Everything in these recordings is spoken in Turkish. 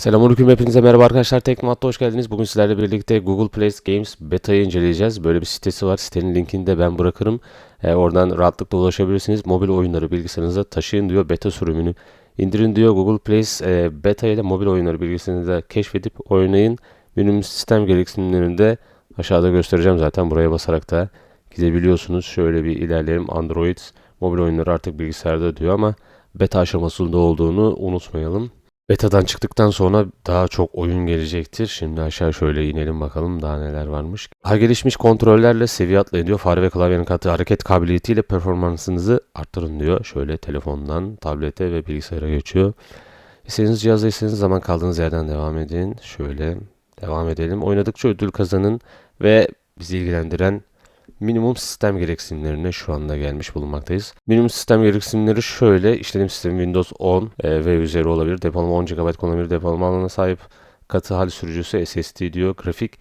Selamünaleyküm hepinize merhaba arkadaşlar. Teknomat'ta hoş geldiniz. Bugün sizlerle birlikte Google Play Games beta'yı inceleyeceğiz. Böyle bir sitesi var. Sitenin linkini de ben bırakırım. Ee, oradan rahatlıkla ulaşabilirsiniz. Mobil oyunları bilgisayarınıza taşıyın diyor. Beta sürümünü indirin diyor. Google Play e, beta ile mobil oyunları bilgisayarınızda keşfedip oynayın. Benim sistem gereksinimlerini de aşağıda göstereceğim zaten. Buraya basarak da gidebiliyorsunuz. Şöyle bir ilerleyelim. Android mobil oyunları artık bilgisayarda diyor ama beta aşamasında olduğunu unutmayalım. Beta'dan çıktıktan sonra daha çok oyun gelecektir. Şimdi aşağı şöyle inelim bakalım daha neler varmış. Daha gelişmiş kontrollerle seviye atlayın. Fare ve klavyenin katı hareket kabiliyetiyle performansınızı arttırın diyor. Şöyle telefondan tablete ve bilgisayara geçiyor. İstediğiniz cihazda istediğiniz zaman kaldığınız yerden devam edin. Şöyle devam edelim. Oynadıkça ödül kazanın ve bizi ilgilendiren minimum sistem gereksinimlerine şu anda gelmiş bulunmaktayız. Minimum sistem gereksinimleri şöyle. işletim sistemi Windows 10 e, ve üzeri olabilir. Depolama 10 GB kullanılabilir. Depolama alanına sahip katı hal sürücüsü SSD diyor. Grafik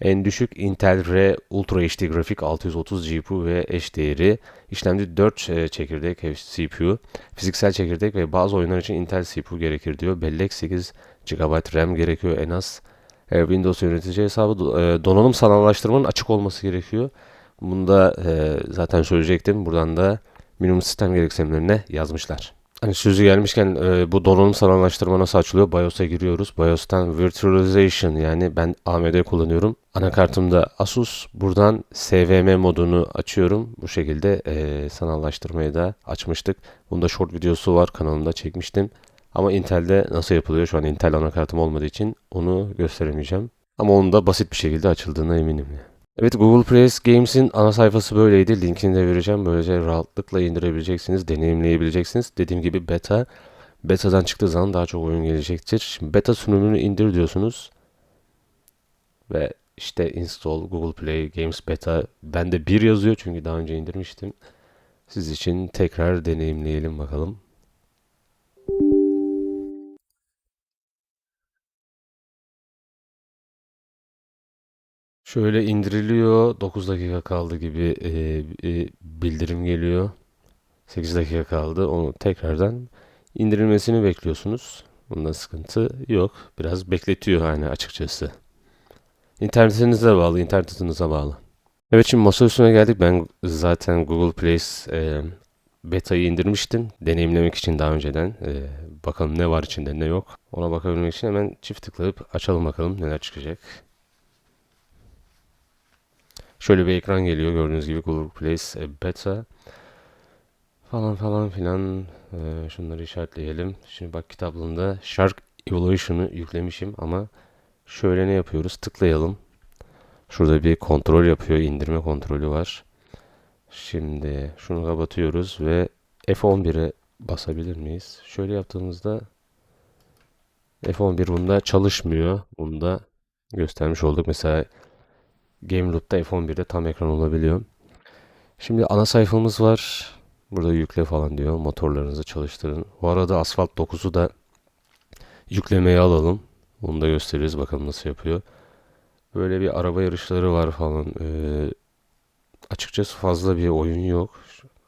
en düşük Intel R Ultra HD grafik 630 GPU ve eş değeri. İşlemci 4 e, çekirdek CPU. Fiziksel çekirdek ve bazı oyunlar için Intel CPU gerekir diyor. Bellek 8 GB RAM gerekiyor en az. E, Windows yönetici hesabı donanım sanallaştırmanın açık olması gerekiyor. Bunu da e, zaten söyleyecektim. Buradan da minimum sistem gereksinimlerine yazmışlar. Hani sözü gelmişken e, bu donanım sanallaştırma nasıl açılıyor? BIOS'a giriyoruz. BIOS'tan Virtualization yani ben AMD kullanıyorum. Anakartımda Asus. Buradan SVM modunu açıyorum. Bu şekilde e, sanallaştırmayı da açmıştık. Bunda short videosu var kanalımda çekmiştim. Ama Intel'de nasıl yapılıyor? Şu an Intel anakartım olmadığı için onu gösteremeyeceğim. Ama onun da basit bir şekilde açıldığına eminim. Evet Google Play Games'in ana sayfası böyleydi. Linkini de vereceğim. Böylece rahatlıkla indirebileceksiniz, deneyimleyebileceksiniz. Dediğim gibi beta, beta'dan çıktığı zaman daha çok oyun gelecektir. Şimdi beta sürümünü indir diyorsunuz. Ve işte install Google Play Games Beta. Bende bir yazıyor çünkü daha önce indirmiştim. Siz için tekrar deneyimleyelim bakalım. Şöyle indiriliyor. 9 dakika kaldı gibi e, e, bildirim geliyor. 8 dakika kaldı. Onu tekrardan indirilmesini bekliyorsunuz. Bunda sıkıntı yok. Biraz bekletiyor hani açıkçası. İnternetinize bağlı, internetinize bağlı. Evet şimdi masa üstüne geldik. Ben zaten Google Play e, beta'yı indirmiştim. Deneyimlemek için daha önceden. E, bakalım ne var içinde ne yok. Ona bakabilmek için hemen çift tıklayıp açalım bakalım neler çıkacak. Şöyle bir ekran geliyor gördüğünüz gibi Google Play Beta falan falan filan ee, şunları işaretleyelim. Şimdi bak kitaplığında Shark Evolution'ı yüklemişim ama şöyle ne yapıyoruz? Tıklayalım. Şurada bir kontrol yapıyor. indirme kontrolü var. Şimdi şunu kapatıyoruz ve F11'e basabilir miyiz? Şöyle yaptığımızda F11 bunda çalışmıyor. Bunda göstermiş olduk. Mesela Game Loop'ta F11'de tam ekran olabiliyor. Şimdi ana sayfamız var. Burada yükle falan diyor. Motorlarınızı çalıştırın. Bu arada Asphalt 9'u da yüklemeye alalım. Bunu da gösteririz. Bakalım nasıl yapıyor. Böyle bir araba yarışları var falan. Ee, açıkçası fazla bir oyun yok.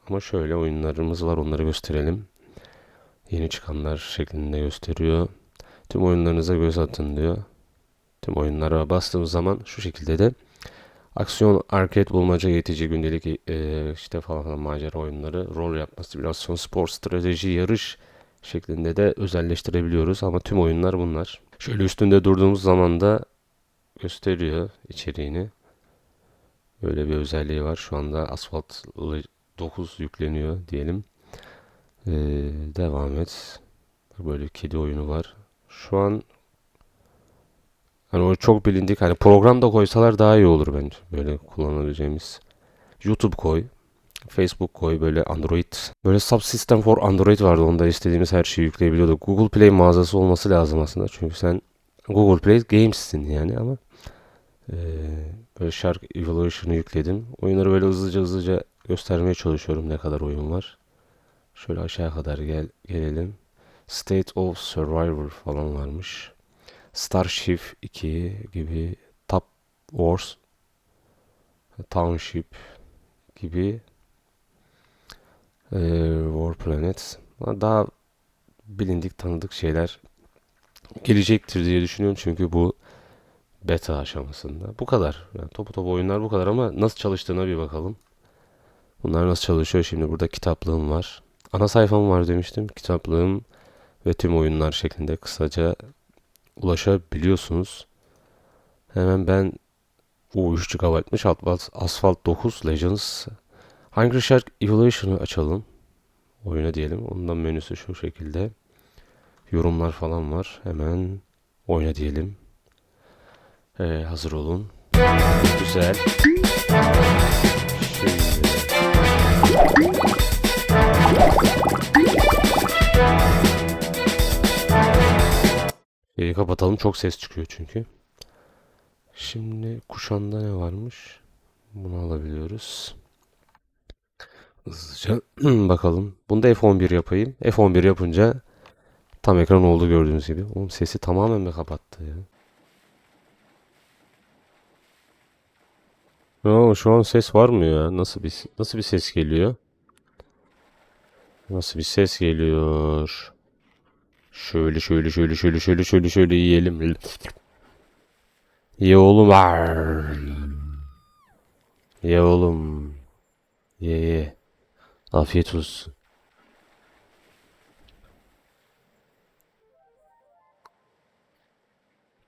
Ama şöyle oyunlarımız var. Onları gösterelim. Yeni çıkanlar şeklinde gösteriyor. Tüm oyunlarınıza göz atın diyor. Tüm oyunlara bastığımız zaman şu şekilde de Aksiyon, arcade, bulmaca, yetici, gündelik e, işte falan filan macera oyunları, rol yapma, simülasyon, spor, strateji, yarış şeklinde de özelleştirebiliyoruz. Ama tüm oyunlar bunlar. Şöyle üstünde durduğumuz zaman da gösteriyor içeriğini. Böyle bir özelliği var. Şu anda Asphalt 9 yükleniyor diyelim. Ee, devam et. Böyle kedi oyunu var. Şu an Hani o çok bilindik. Hani program da koysalar daha iyi olur bence. Böyle kullanabileceğimiz. YouTube koy. Facebook koy böyle Android. Böyle subsystem for Android vardı. Onda istediğimiz her şeyi yükleyebiliyorduk. Google Play mağazası olması lazım aslında. Çünkü sen Google Play Games'sin yani ama e, böyle Shark Evolution'ı yükledim. Oyunları böyle hızlıca hızlıca göstermeye çalışıyorum ne kadar oyun var. Şöyle aşağı kadar gel gelelim. State of Survivor falan varmış. Starship 2 gibi Top Wars Township gibi e, War Planet daha bilindik tanıdık şeyler gelecektir diye düşünüyorum çünkü bu beta aşamasında. Bu kadar. Yani topu topu oyunlar bu kadar ama nasıl çalıştığına bir bakalım. Bunlar nasıl çalışıyor? Şimdi burada kitaplığım var. Ana sayfam var demiştim. Kitaplığım ve tüm oyunlar şeklinde kısaca ulaşabiliyorsunuz. Hemen ben o 3 GB'mış Asphalt 9 Legends Hungry Shark Evolution'ı açalım. Oyuna diyelim. Ondan menüsü şu şekilde. Yorumlar falan var. Hemen oyna diyelim. Ee, hazır olun. Güzel. Şimdi. Şeyi kapatalım. Çok ses çıkıyor çünkü. Şimdi kuşanda ne varmış? Bunu alabiliyoruz. Hızlıca bakalım. Bunda F11 yapayım. F11 yapınca tam ekran oldu gördüğünüz gibi. Oğlum sesi tamamen mi kapattı ya? Oo, şu an ses var mı ya? Nasıl bir nasıl bir ses geliyor? Nasıl bir ses geliyor? Şöyle şöyle şöyle şöyle şöyle şöyle şöyle yiyelim. Ye oğlum. Ye oğlum. Ye ye. Afiyet olsun.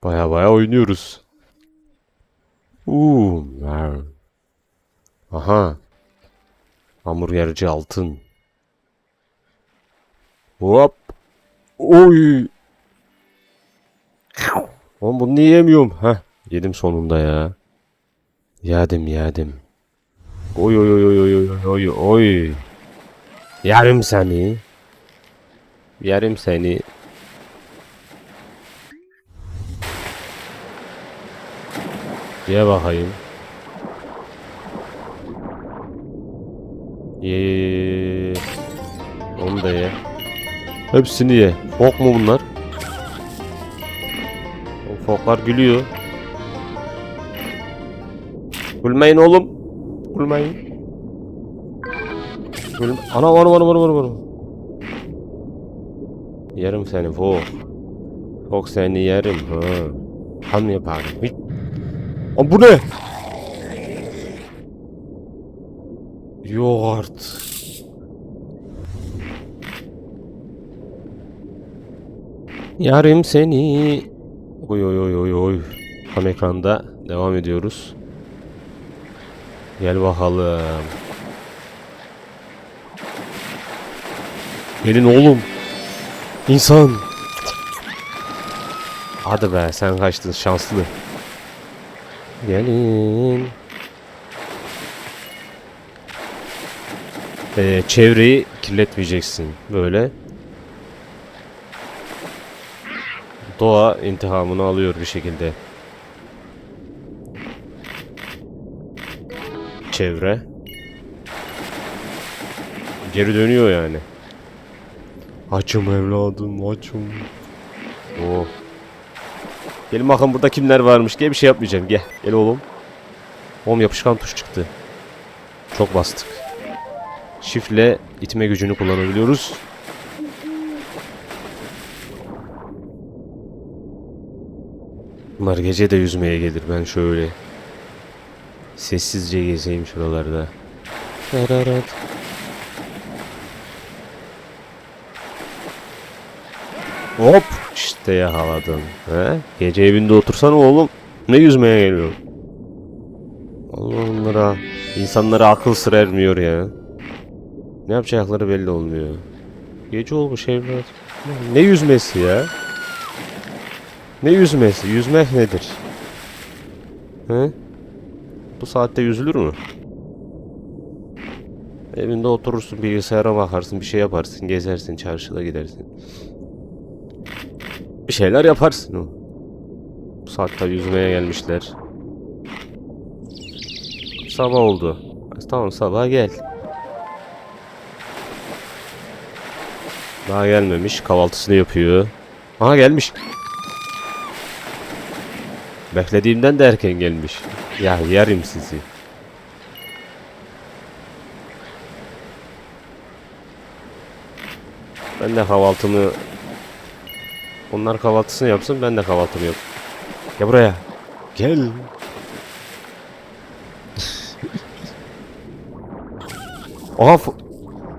Baya baya oynuyoruz. Uuu. Aha. Hamburgerci altın. Hop. Oy. Oğlum bunu niye yemiyorum? Heh. Yedim sonunda ya. Yedim yedim. Oy oy oy oy oy oy oy oy. Yerim seni. Yerim seni. Ye bakayım. Ye ye ye ye. Onu da ye. Hepsini ye. Fok mu bunlar? O foklar gülüyor. Gülmeyin oğlum. Gülmeyin. Gülme. Ana ana ana ana ana ana. Yerim seni fok. Fok seni yerim ha. Ham yaparım. Hiç. Aa, bu ne? Yok artık. Yarim seni. Oy oy oy oy oy. Tam ekranda devam ediyoruz. Gel bakalım. Gelin oğlum. İnsan. Hadi be sen kaçtın şanslı. Gelin. Ee, çevreyi kirletmeyeceksin böyle. Doğa intihamını alıyor bir şekilde. Çevre. Geri dönüyor yani. Açım evladım açım. Oh. Gelin bakın burada kimler varmış. Gel bir şey yapmayacağım. Gel. Gel oğlum. Oğlum yapışkan tuş çıktı. Çok bastık. Shift'le itme gücünü kullanabiliyoruz. Bunlar gece de yüzmeye gelir. Ben şöyle sessizce gezeyim şuralarda. Tararat. Hop işte yakaladım. He? Gece evinde otursana oğlum. Ne yüzmeye geliyor? Allah onlara. İnsanlara akıl sır ermiyor ya. Ne yapacakları belli olmuyor. Gece olmuş evlat. Ne yüzmesi ya? Ne yüzmesi? Yüzmek nedir? He? Bu saatte yüzülür mü? Evinde oturursun, bilgisayara bakarsın, bir şey yaparsın, gezersin, çarşıda gidersin. Bir şeyler yaparsın o. Bu saatte yüzmeye gelmişler. Sabah oldu. Tamam sabah gel. Daha gelmemiş. Kahvaltısını yapıyor. Aha gelmiş. Beklediğimden de erken gelmiş. Ya yerim sizi. Ben de kahvaltımı Onlar kahvaltısını yapsın ben de kahvaltımı yap. Gel buraya. Gel. Aha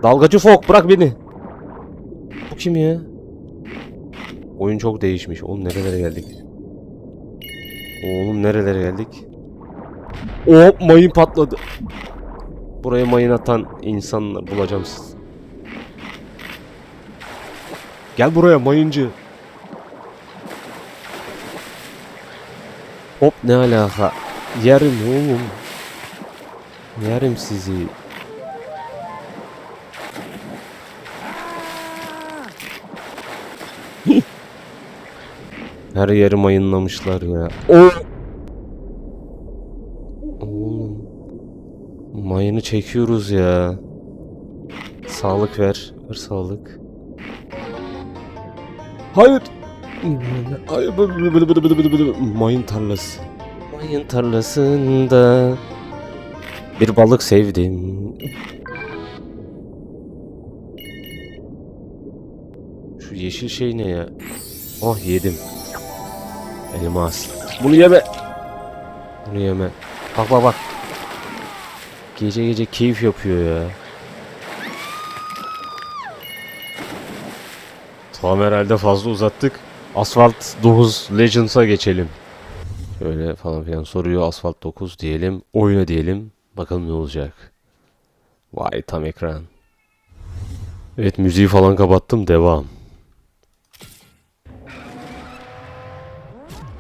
dalgacı fok bırak beni. Bu kim ya? Oyun çok değişmiş. Oğlum nerelere geldik? Oğlum nerelere geldik? Hop mayın patladı. Buraya mayın atan insanlar bulacağım siz. Gel buraya mayıncı. Hop ne alaka? Yerim oğlum. Yerim sizi. Her yeri mayınlamışlar ya. O Oğlum. Mayını çekiyoruz ya. Sağlık ver. Ver sağlık. Hayır. Hayır. Mayın tarlası. Mayın tarlasında bir balık sevdim. Şu yeşil şey ne ya? Oh yedim. Elmas. Bunu yeme. Bunu yeme. Bak bak bak. Gece gece keyif yapıyor ya. Tamam herhalde fazla uzattık. Asfalt 9 Legends'a geçelim. Şöyle falan filan soruyor. Asfalt 9 diyelim. Oyna diyelim. Bakalım ne olacak. Vay tam ekran. Evet müziği falan kapattım. Devam.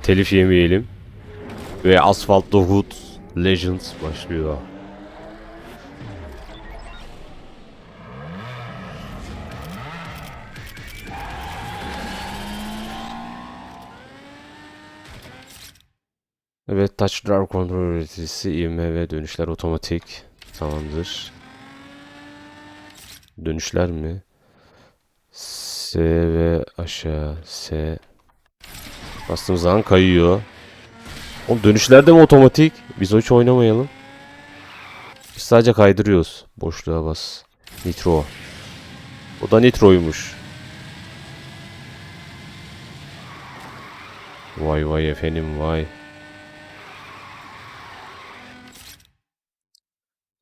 Telif yemeyelim. Ve Asphalt 9 Legends başlıyor. Evet Touch Drive kontrol üreticisi ivme ve dönüşler otomatik. Tamamdır. Dönüşler mi? S ve aşağı S. Bastığımız zaman kayıyor. Oğlum dönüşler de mi otomatik? Biz hiç oynamayalım. Biz sadece kaydırıyoruz. Boşluğa bas. Nitro. O da nitroymuş. Vay vay efendim vay.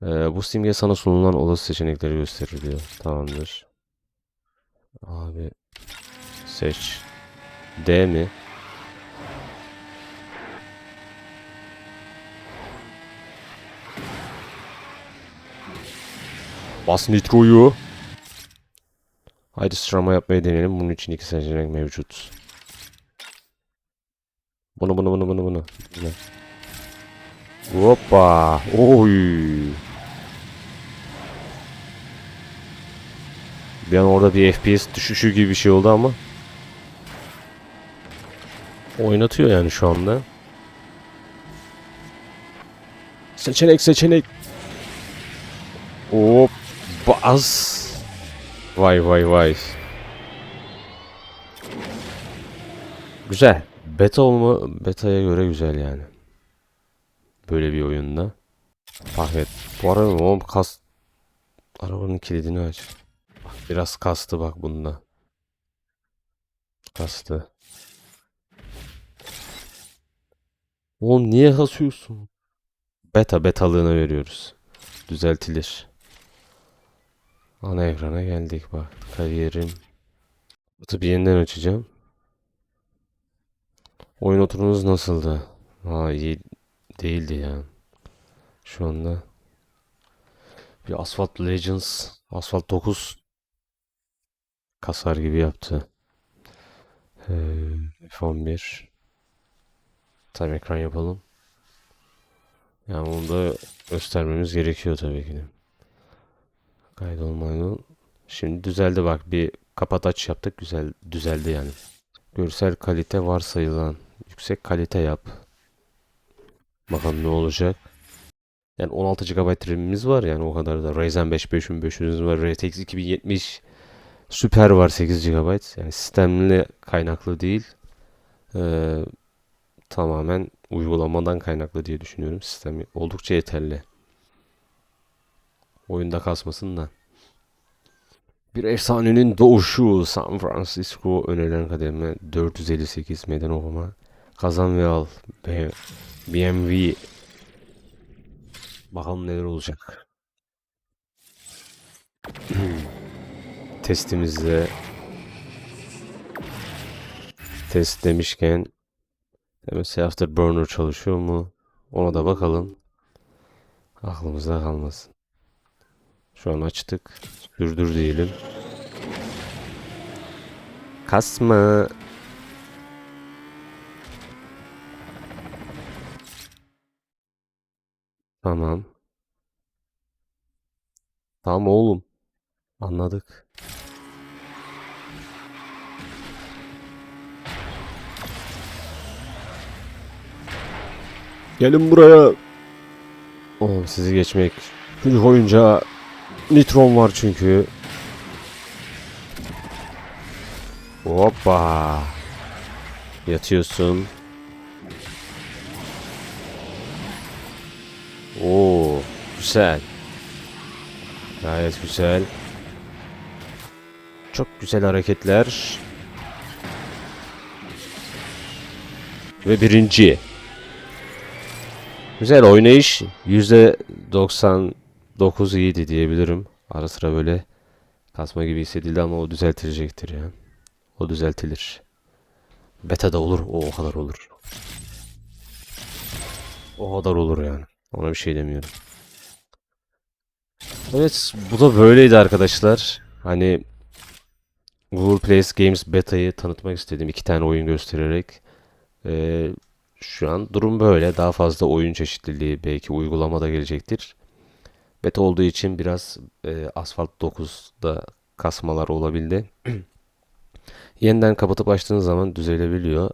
Ee, bu simge sana sunulan olası seçenekleri gösterir diyor. Tamamdır. Abi seç. D mi? Bas nitroyu. Haydi sıralama yapmayı deneyelim. Bunun için iki seçenek mevcut. Bunu bunu bunu bunu bunu. Bunu. Hoppa. Oy. Bir an orada bir FPS düşüşü gibi bir şey oldu ama. Oynatıyor yani şu anda. Seçenek seçenek. Hop. Bas. Vay vay vay. Güzel. Beta olma beta'ya göre güzel yani. Böyle bir oyunda. Evet. Bu arada oğlum kas arabanın kilidini aç. Biraz kastı bak bunda. Kastı. Oğlum niye kasıyorsun? Beta betalığına veriyoruz. Düzeltilir. Ana ekrana geldik bak. Kariyerim. Tabi yeniden açacağım. Oyun oturumunuz nasıldı? Ha iyi değildi ya. Şu anda bir Asphalt Legends, Asphalt 9 kasar gibi yaptı. Ee, F11 Tam ekran yapalım. Yani onu da göstermemiz gerekiyor tabii ki de. Kaydolmayı. Şimdi düzeldi bak bir kapat aç yaptık güzel düzeldi yani. Görsel kalite varsayılan yüksek kalite yap. Bakalım ne olacak. Yani 16 GB RAM'imiz var yani o kadar da. Ryzen 5 5500'ümüz var. RTX 2070 Super var 8 GB. Yani sistemli kaynaklı değil. Ee, tamamen uygulamadan kaynaklı diye düşünüyorum. Sistemi oldukça yeterli. Oyunda kasmasın da. Bir efsanenin doğuşu San Francisco önerilen kademe 458 meydan okuma. Kazan ve al. BMW. Bakalım neler olacak. Testimizde test demişken MSI Afterburner çalışıyor mu? Ona da bakalım. Aklımızda kalmasın. Şu an açtık. Sürdür diyelim. Kasma. Tamam. Tamam oğlum. Anladık. Gelin buraya. Oğlum sizi geçmek. Çocuk oyuncağı nitron var çünkü. Hoppa. Yatıyorsun. Oo, güzel. Gayet güzel. Çok güzel hareketler. Ve birinci. Güzel oynayış. %99 iyiydi diyebilirim. Ara sıra böyle kasma gibi hissedildi ama o düzeltilecektir ya. O düzeltilir. Beta da olur. O, o kadar olur. O kadar olur yani. Ona bir şey demiyorum. Evet, bu da böyleydi arkadaşlar. Hani Google Play Games Beta'yı tanıtmak istedim. iki tane oyun göstererek. Ee, şu an durum böyle. Daha fazla oyun çeşitliliği belki uygulamada gelecektir. Beta olduğu için biraz e, Asphalt 9'da kasmalar olabildi. Yeniden kapatıp açtığınız zaman düzelebiliyor.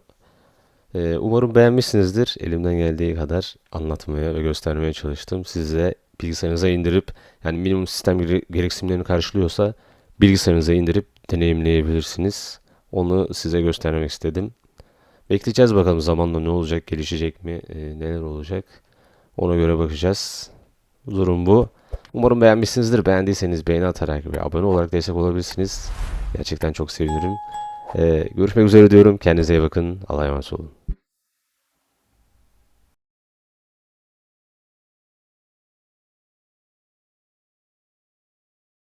Ee, umarım beğenmişsinizdir. Elimden geldiği kadar anlatmaya ve göstermeye çalıştım. Size bilgisayarınıza indirip yani minimum sistem gere- gereksinimlerini karşılıyorsa bilgisayarınıza indirip deneyimleyebilirsiniz. Onu size göstermek istedim. Bekleyeceğiz bakalım zamanla ne olacak, gelişecek mi, e, neler olacak. Ona göre bakacağız. Durum bu. Umarım beğenmişsinizdir. Beğendiyseniz beğeni atarak ve abone olarak destek olabilirsiniz. Gerçekten çok sevinirim. Ee, görüşmek üzere diyorum. Kendinize iyi bakın. Allah'a emanet olun.